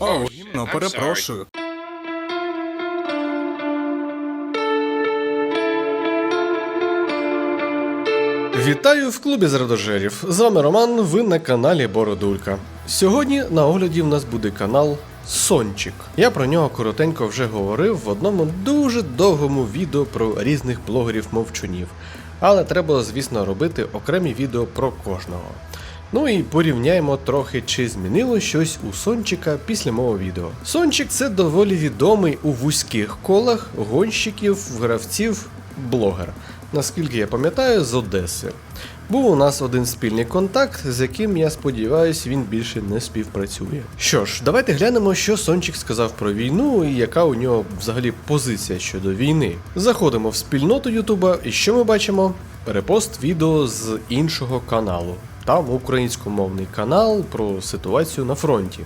О, гімно, перепрошую. Вітаю в клубі зрадожерів. З вами Роман. Ви на каналі Бородулька. Сьогодні на огляді в нас буде канал Сончик. Я про нього коротенько вже говорив в одному дуже довгому відео про різних блогерів-мовчунів. Але треба, звісно, робити окремі відео про кожного. Ну і порівняємо трохи, чи змінило щось у Сончика після мого відео. Сончик це доволі відомий у вузьких колах гонщиків, гравців, блогер. Наскільки я пам'ятаю, з Одеси. Був у нас один спільний контакт, з яким я сподіваюся, він більше не співпрацює. Що ж, давайте глянемо, що Сончик сказав про війну і яка у нього взагалі позиція щодо війни. Заходимо в спільноту Ютуба, і що ми бачимо? Перепост відео з іншого каналу. Там українськомовний канал про ситуацію на фронті.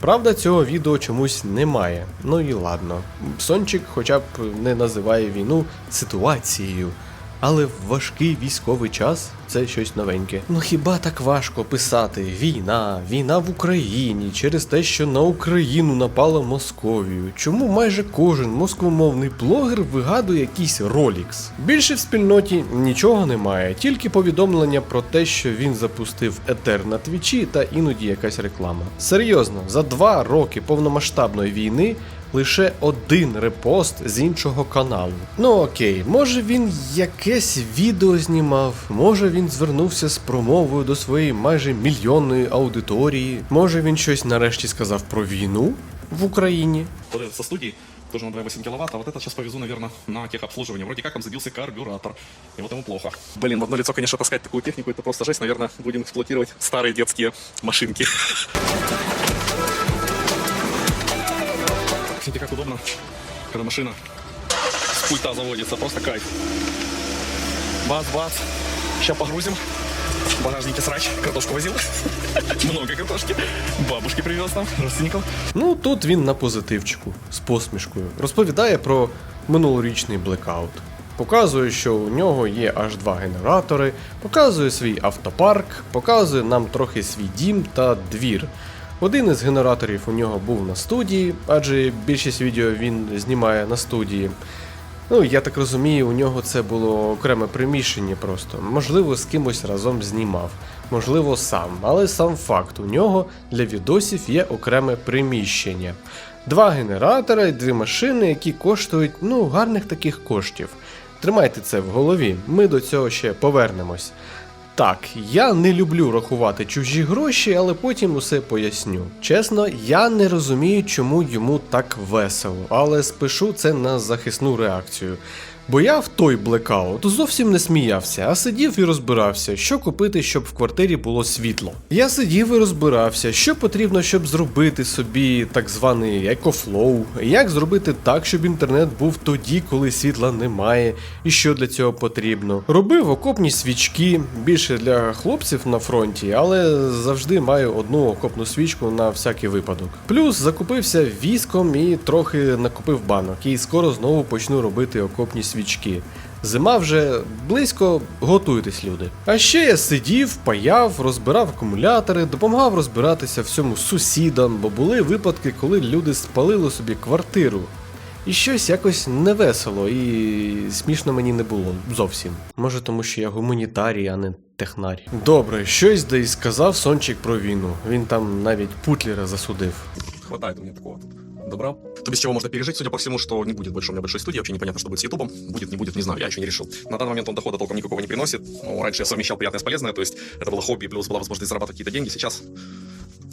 Правда, цього відео чомусь немає. Ну і ладно. Сончик хоча б не називає війну ситуацією. Але в важкий військовий час це щось новеньке. Ну хіба так важко писати війна, війна в Україні через те, що на Україну напала Московію? Чому майже кожен москвомовний блогер вигадує якийсь ролікс? Більше в спільноті нічого немає, тільки повідомлення про те, що він запустив етер на твічі та іноді якась реклама. Серйозно, за два роки повномасштабної війни лише один репост з іншого каналу. Ну окей, може він якесь відео знімав, може він звернувся з промовою до своєї майже мільйонної аудиторії, може він щось нарешті сказав про війну в Україні. Вот этот со студии, тоже на 2,8 киловатт, а вот этот сейчас повезу, наверное, на техобслуживание. Вроде как там забился карбюратор, и вот ему плохо. Блин, в одно лицо, конечно, таскать такую технику, это просто жесть. Наверное, будем эксплуатировать старые детские машинки. Кстати, как удобно, когда машина с пульта заводится, просто кайф. Бац-бац. Сейчас погрузим. В багажнике срач, картошку возил. Много картошки. Бабушки привез нам, родственников. Ну тут він на позитивчику з посмішкою. Розповідає про минулорічний блекаут. Показує, що у нього є аж два генератори, показує свій автопарк, показує нам трохи свій дім та двір. Один із генераторів у нього був на студії, адже більшість відео він знімає на студії. Ну, я так розумію, у нього це було окреме приміщення просто. Можливо, з кимось разом знімав, можливо, сам. Але сам факт, у нього для відосів є окреме приміщення. Два генератори, дві машини, які коштують ну, гарних таких коштів. Тримайте це в голові, ми до цього ще повернемось. Так, я не люблю рахувати чужі гроші, але потім усе поясню. Чесно, я не розумію, чому йому так весело, але спишу це на захисну реакцію. Бо я в той блекаут зовсім не сміявся, а сидів і розбирався, що купити, щоб в квартирі було світло. Я сидів і розбирався, що потрібно, щоб зробити собі так званий екофлоу, як зробити так, щоб інтернет був тоді, коли світла немає, і що для цього потрібно. Робив окопні свічки, більше для хлопців на фронті, але завжди маю одну окопну свічку на всякий випадок. Плюс закупився віском і трохи накупив банок, і скоро знову почну робити окопні свічки. Зима вже близько, готуйтесь, люди. А ще я сидів, паяв, розбирав акумулятори, допомагав розбиратися всьому сусідам, бо були випадки, коли люди спалили собі квартиру. І щось якось невесело і смішно мені не було зовсім. Може, тому що я гуманітарій, а не технарь. Добре, щось де й сказав Сончик про війну. Він там навіть Путлера засудив. Хватает у меня такого добра. То без чего можно пережить, судя по всему, что не будет больше у меня большой студии. Вообще непонятно, что будет с Ютубом. Будет, не будет, не знаю, я еще не решил. На данный момент он дохода толком никакого не приносит. Ну, раньше я совмещал приятное с полезное, то есть это было хобби, плюс была возможность зарабатывать какие-то деньги. Сейчас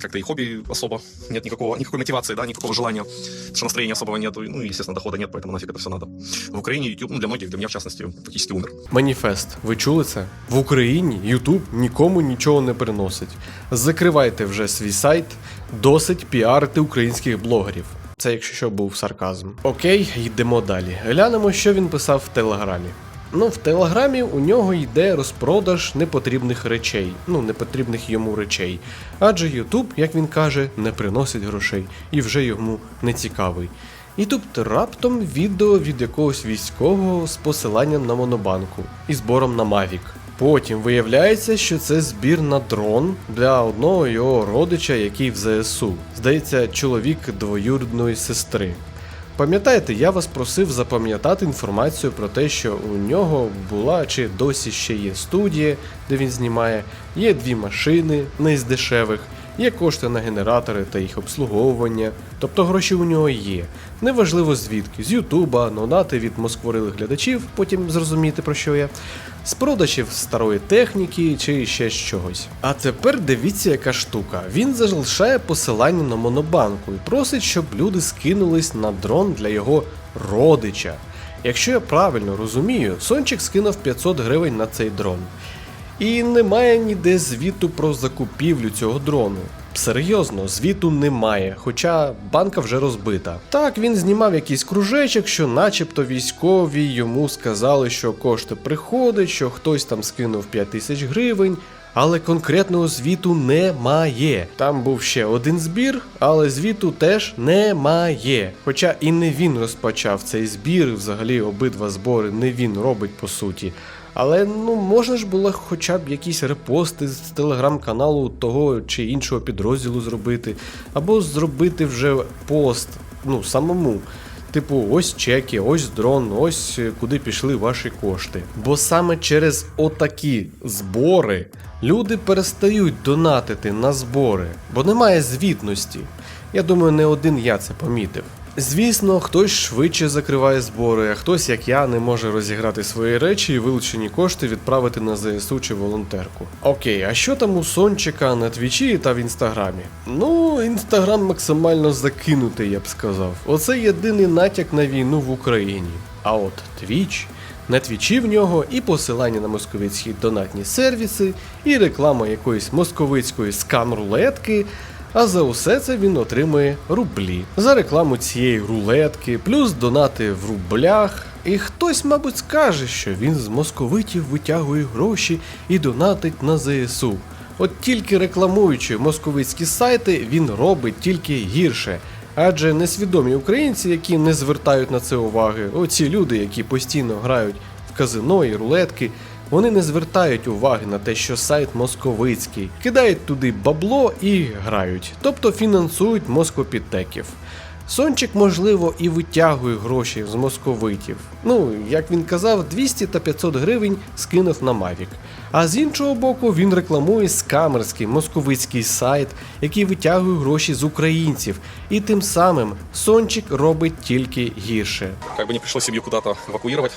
как-то и хобби особо нет никакого, никакой мотивации, да, никакого желания, потому что настроения особого нету, ну и, естественно, дохода нет, поэтому нафиг это все надо. В Украине YouTube, ну, для многих, для меня, в частности, фактически умер. Маніфест. Ви чули це? В Україні Ютуб нікому нічого не приносить. Закривайте вже свій сайт, досить піарити українських блогерів. Це, якщо що, був сарказм. Окей, йдемо далі. Глянемо, що він писав в Телеграмі. Ну, в Телеграмі у нього йде розпродаж непотрібних речей, ну, непотрібних йому речей. Адже Ютуб, як він каже, не приносить грошей і вже йому не цікавий. І тут раптом відео від якогось військового з посиланням на монобанку і збором на Mavic. Потім виявляється, що це збір на дрон для одного його родича, який в ЗСУ. Здається, чоловік двоюрідної сестри. Пам'ятаєте, я вас просив запам'ятати інформацію про те, що у нього була чи досі ще є студія, де він знімає, є дві машини, не з дешевих, є кошти на генератори та їх обслуговування, тобто гроші у нього є. Неважливо звідки, з Ютуба, донати від москворилих глядачів, потім зрозумієте про що я, з продажів старої техніки чи ще чогось. А тепер дивіться, яка штука. Він залишає посилання на монобанку і просить, щоб люди скинулись на дрон для його родича. Якщо я правильно розумію, Сончик скинув 500 гривень на цей дрон. І немає ніде звіту про закупівлю цього дрону. Серйозно, звіту немає, хоча банка вже розбита. Так, він знімав якийсь кружечок, що начебто військові йому сказали, що кошти приходять, що хтось там скинув 5 тисяч гривень. Але конкретного звіту немає. Там був ще один збір, але звіту теж немає. Хоча і не він розпочав цей збір, взагалі обидва збори не він робить по суті. Але ну можна ж було хоча б якісь репости з телеграм-каналу того чи іншого підрозділу зробити, або зробити вже пост, ну самому. Типу, ось чеки, ось дрон, ось е, куди пішли ваші кошти. Бо саме через отакі збори люди перестають донатити на збори, бо немає звітності. Я думаю, не один я це помітив. Звісно, хтось швидше закриває збори, а хтось, як я, не може розіграти свої речі і вилучені кошти відправити на ЗСУ чи волонтерку. Окей, а що там у Сончика на твічі та в інстаграмі? Ну, інстаграм максимально закинутий, я б сказав. Оце єдиний натяк на війну в Україні. А от твіч. На твічі в нього і посилання на московицькі донатні сервіси, і реклама якоїсь московицької скам-рулетки. А за усе це він отримує рублі за рекламу цієї рулетки, плюс донати в рублях. І хтось, мабуть, скаже, що він з московитів витягує гроші і донатить на ЗСУ. От тільки рекламуючи московицькі сайти, він робить тільки гірше. Адже несвідомі українці, які не звертають на це уваги, оці люди, які постійно грають в казино і рулетки, вони не звертають уваги на те, що сайт московицький, кидають туди бабло і грають, тобто фінансують москопідтеків. Сончик, можливо, і витягує гроші з московитів. Ну, як він казав, 200 та 500 гривень скинув на Mavic. А з іншого боку, він рекламує скамерський московицький сайт, який витягує гроші з українців. І тим самим Сончик робить тільки гірше. Бы не пришлось семью куда-то эвакуировать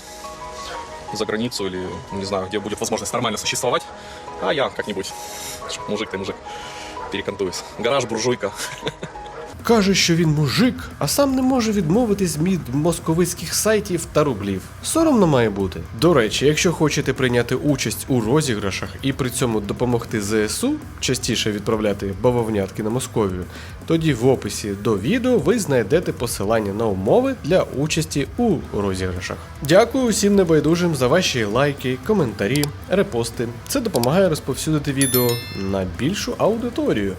за границу или, не знаю, где будет возможность нормально существовать. А я как-нибудь, мужик ты мужик, перекантуюсь. Гараж, буржуйка. Каже, що він мужик, а сам не може відмовитись від московицьких сайтів та рублів. Соромно має бути. До речі, якщо хочете прийняти участь у розіграшах і при цьому допомогти ЗСУ, частіше відправляти бавовнятки на Московію, тоді в описі до відео ви знайдете посилання на умови для участі у розіграшах. Дякую усім небайдужим за ваші лайки, коментарі, репости. Це допомагає розповсюдити відео на більшу аудиторію.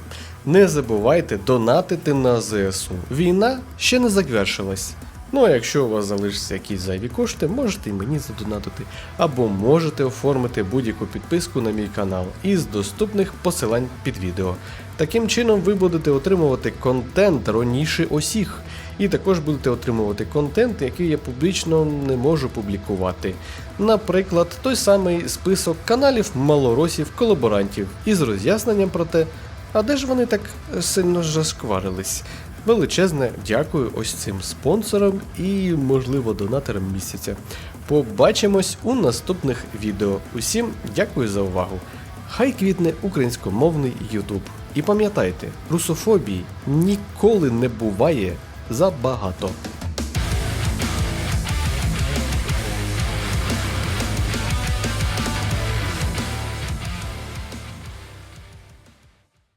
Не забувайте донатити на ЗСУ. Війна ще не завершилась. Ну а якщо у вас залишаться якісь зайві кошти, можете і мені задонатити, або можете оформити будь-яку підписку на мій канал із доступних посилань під відео. Таким чином ви будете отримувати контент раніше усіх, і також будете отримувати контент, який я публічно не можу публікувати. Наприклад, той самий список каналів малоросів колаборантів із роз'ясненням про те, а де ж вони так сильно зашкварились? Величезне дякую ось цим спонсорам і, можливо, донаторам місяця. Побачимось у наступних відео. Усім дякую за увагу. Хай квітне українськомовний Ютуб. І пам'ятайте, русофобії ніколи не буває забагато.